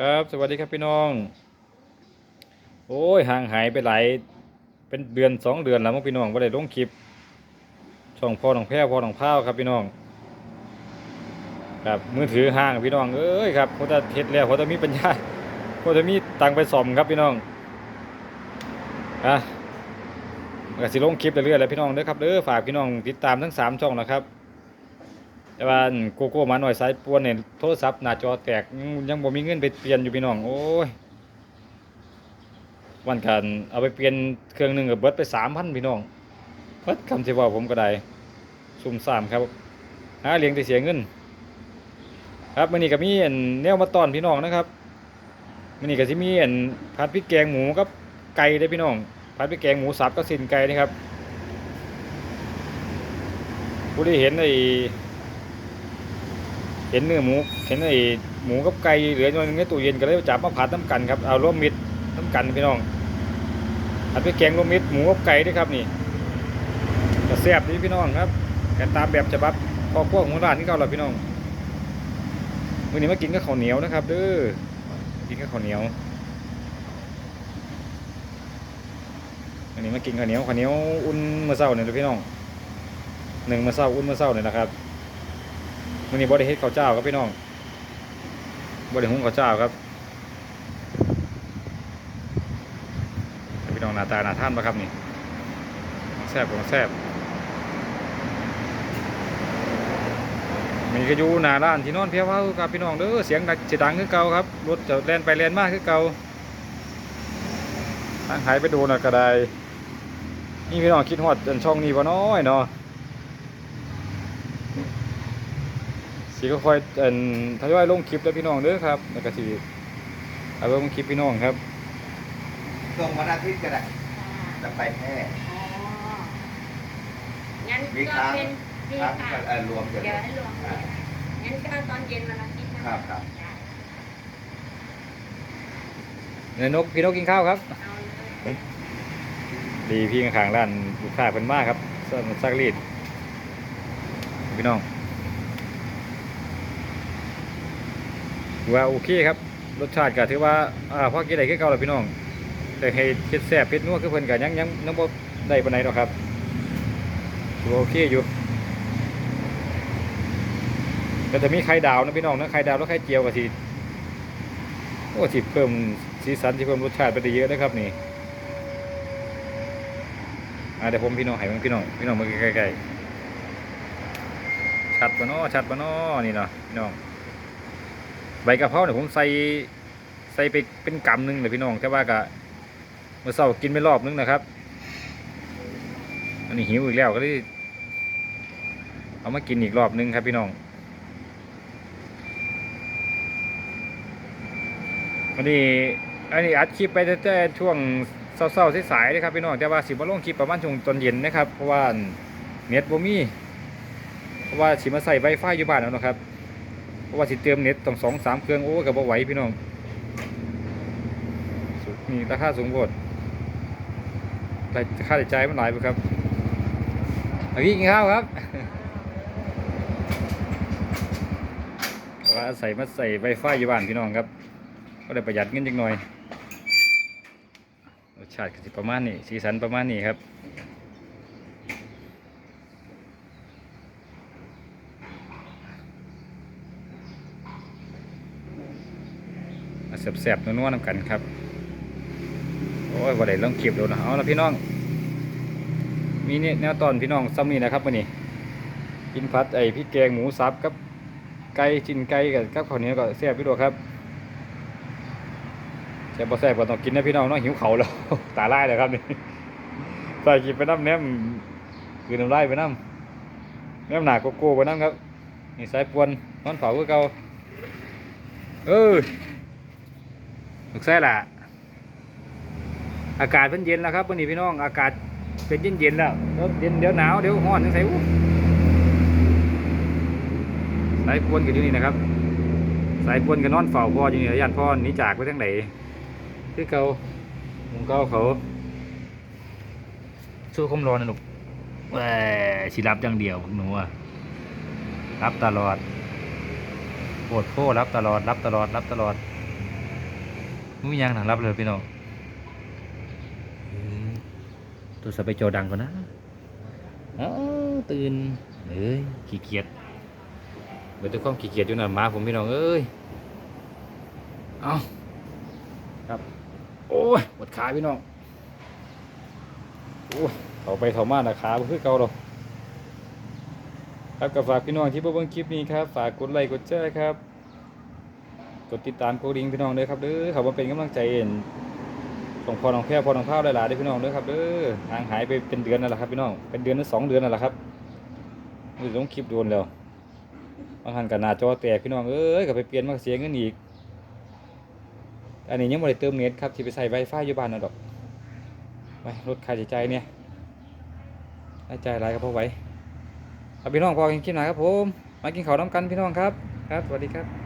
ครับ สวัสดีครับพี่น้อง โอ้ยห่างหายไปหลายเป็นเดือนสองเดือนแล้วมั้งพี่น้องว่าได้ลงคลิป ช่องพ่อของแพ้วพ่อของพ้าวครับพี่น้อง ครับมือถือห่างพี่น้องเอ้ยครับเขาจะเฮ็ดแล้วเขาจะมีปัญญาเขาจะมีตังไปซ่อมครับพี่น้องอะก็สิลงคลิปเรื่อยๆแล้วพี่น้องเด้อครับเด้อฝากพี่น้องติดตามทั้งสามช่องนะครับ แต่ว่าโกโก้มาหน่อยสายปวนเนี่ยโทรศัพท์หน้าจอแตกยังบ่มีเงินไปเปลี่ยนอยู่พี่น้องโอ้ยวันกันเอาไปเปลี่ยนเครื่องหนึ่งกับเบิดไปสามพันพี่น้องเบิดคำที่ว่าผมก็ได้ซุ่มซ่ามครับหาเลี้ยงแต่เสียเงิน ครับมื้อนี้ก็มีอันแนวมาตอนพี่น้องนะครับมื้อนี้ก็สิมีอันผัดพริกแกงหมูกับไก่เด้พี่น้องผัดพริกแกงหมูสับก็สินไก่นะครับผู้ที่เห็นไอ้ เห็นเนื้อหมู เห็นไอ้หมูกับไก่เหลืออยู่ในตู้เย็นก็เลยจับมาผัดน้ำกันครับ เอาร่วมมิตรน้ำกันพี่น้องผัดไปแกงร่วมมิตรหมูกับไก่ด้วยครับนี่ก็แซ่บดีพี่น้องครับกันตามแบบฉบับพอพวกของร้านที่เก่าเราพี่น้องมื้อนี้มากินกับข้าวเหนียวนะครับเด้อ กินกับข้าวเหนียวอันนี้มากินข้าวเหนียวข้าวเหนียวอุ่นเมื่อเช้าเนี่ยพี่น้องหนึ่งเมื่อเช้าอุ่นเมื่อเช้าเนี่ยนะครับ มื่อนี้บ่ได้เฮ็ดข้าวเจ้าครับพี่น้องบ่ได้หุงข้าวเจ้าครับพี่น้องหน้าตาหน้าท่านปะครับนี่แซ่บของแซ่บมีก็อยู่หน้าร้านที่นอนเพียวเว้าครับพี่น้องเด้อเสียงดังสิดังคือเก่าครับรถจะแล่นไปแล่นมาคือเก่าทางหายไปโดนะก็ไดนี่พี่น้องคิดฮอดอันช่องนี้บ่น้อยเนาะ สีก็ค่อยเอ่นทยอยลงคลิปแล้วพี่น้องเด้อครับแล้วก็สิเอาลงคลิปพี่น้องครับส่งวันอาทิตย์ก็ได้จะไปแพร่ อ๋องั้นมีก็ค้าง เป็นดีครับค่ะก็เอ่อรวมกันเดี๋ยวให้รวมกันงั้นก็ตอนเย็นวันอาทิตย์นะครับครับได้เนยนกพี่นกกินข้าวครับ เอาเลย ดีพี่ข้างๆร้านลูกค้าเพิ่นมากครับเสื้อซักรีดพี่น้อง ถือว่าโอเคครับ รสชาติก็ถือว่าอ่าพอกินได้คือเก่าแล้วพี่น้อง แต่ให้เผ็ดแซ่บเผ็ดนัวคือเพิ่นก็ยังยังยังบ่ได้ปานใดหรอกครับถือว่าโอเคอยู่แต่จะมีไข่ดาวนะพี่น้องนะไข่ดาวแล้วไข่เจียวก็สิโอ้สิเพิ่มสีสันสิเพิ่มรสชาติไปได้เยอะนะครับนี่อ่าเดี๋ยวผมพี่น้องให้เบิ่งพี่น้องพี่น้องมาใกล้ๆชัดปะเนาะชัดปะเนาะนี่เนาะพี่น้อง ใบกะเพราเนี่ยผมใส่ใส่ไปเป็นกำหนึงเลยพี่น้องแต่ว่าก็เมื่อเช้ากินไปรอบนึงนะครับ อันนี้หิวอีกแล้วก็เลยเอามากินอีกรอบนึงครับพี่น้องวันนี้อันนี้อัดคลิปไปตั้งแต่ช่วงเศร้าๆสายๆเลยครับพี่น้องแต่ว่าสิบ่ลงคลิปประมาณช่วงตอนเย็นนะครับเพราะว่าเน็ตบ่มีเพราะว่าสิมาใส่ไวไฟอยู่บ้านแล้วนะครับ ราะว่าสิเติมเน็ตต้องสองสามเครื่องโอ้ก็บ่ไหวพี่น้องนี่ราคาสูงโพดแต่ค่าใช้จ่ายมันหลายไปครับเอาพี่กินข้าวครับว่าใส่มาใส่ไวไฟอยู่บ้านพี่น้องครับ ก็ได้ประหยัดเงินจักหน่อยรสชาติก็สิประมาณนี้สีสันประมาณนี้ครับ แสบๆนัวๆนำกันครับ โอ้ยว่าได้ลองเก็บดูนะเอาละพี่น้อง มีเนี่ยแนวตอนพี่น้องซ้ำนี่นะครับวันนี้ กินพัดไอพริกแกงหมูสับกับไก่จิ้นไก่กับกับข้าวเหนียวก็แซ่บพี่ดูครับแซ่บบ่แซ่บก็ต้องกินนะพี่น้องเนาะหิวเขาแล้ว ตาลายเลยครับนี่ใส่กินไปน้ำแนมคือน้ำลายไปน้ำแนมหนาโกโก้ไปน้ำครับนี่สายปวนนอนเผาคือเก่าเออ ลูกแซ่ล่ะ อากาศเป็นเย็นแล้วครับวันนี้พี่น้อง อากาศเป็นเย็นเย็นแล้วเดี๋ยวเย็นเดี๋ยวหนาวเดี๋ยวร้อนจังไสอู้สายปวนกันอยู่นี่นะครับ สายปวนกันนอนเฝ้าพ่ออยู่นี่ญาติพ่อนีจากไปทางไหนคือเขาผมก็เขาสู้คมร้อนนะหนุกแหวสิรับอย่างเดียวพวกหนูอะรับตลอดโคตรโครับตลอด รับตลอด รับตลอด มุ้ยยังหนังรับเลยพี่น้องเอ้ยตัวสไปจอดังก่อนนะเอ้าตื่นเอ้ยขี้เกียจเบิดแตัวความขี้เกียจอยู่นั่นหมาผมพี่น้องเอ้ยเอาครับ โอ้ยปวดขาพี่น้องโอ้ยเขาไปเขามานะขาบ่คือเก่าหรอกครับก็ฝากพี่น้องที่เบิ่งคลิปนี้ครับ ฝากกดไลค์กดแชร์ครับก ดติดตามกดดิ่งพี่น้องเด้อครับเด้อเขามาเป็นกำลังใจเอ็นส่งพอน้องแพร่พอน้องข้าวหลายๆด้พี่น้องเด้อครับเด้อห่างหายไปเป็นเดือนนั่นแหละครับพี่น้องเป็นเดือนหรือสองเดือนนั่นแหละครับมือต้องคลิปโดนแล้วบางหันกับหน้าจอแตกพี่น้องเอ้ยก็ไปเปลี่ยนมาเสียเงินอีก อันนี้ยังไม่ได้เติมเน็ตครับที่ไปใส่ไวไฟอยู่บ้านนั่นดอกไปลดค่าใช้จ่ายเนี่ยรายจ่ายหลายก็พอไหวเอาพี่น้องพอกินคลิปหน่อยครับผมมากินข้าวน้ำกันพี่น้องครับครับสวัสดีครับ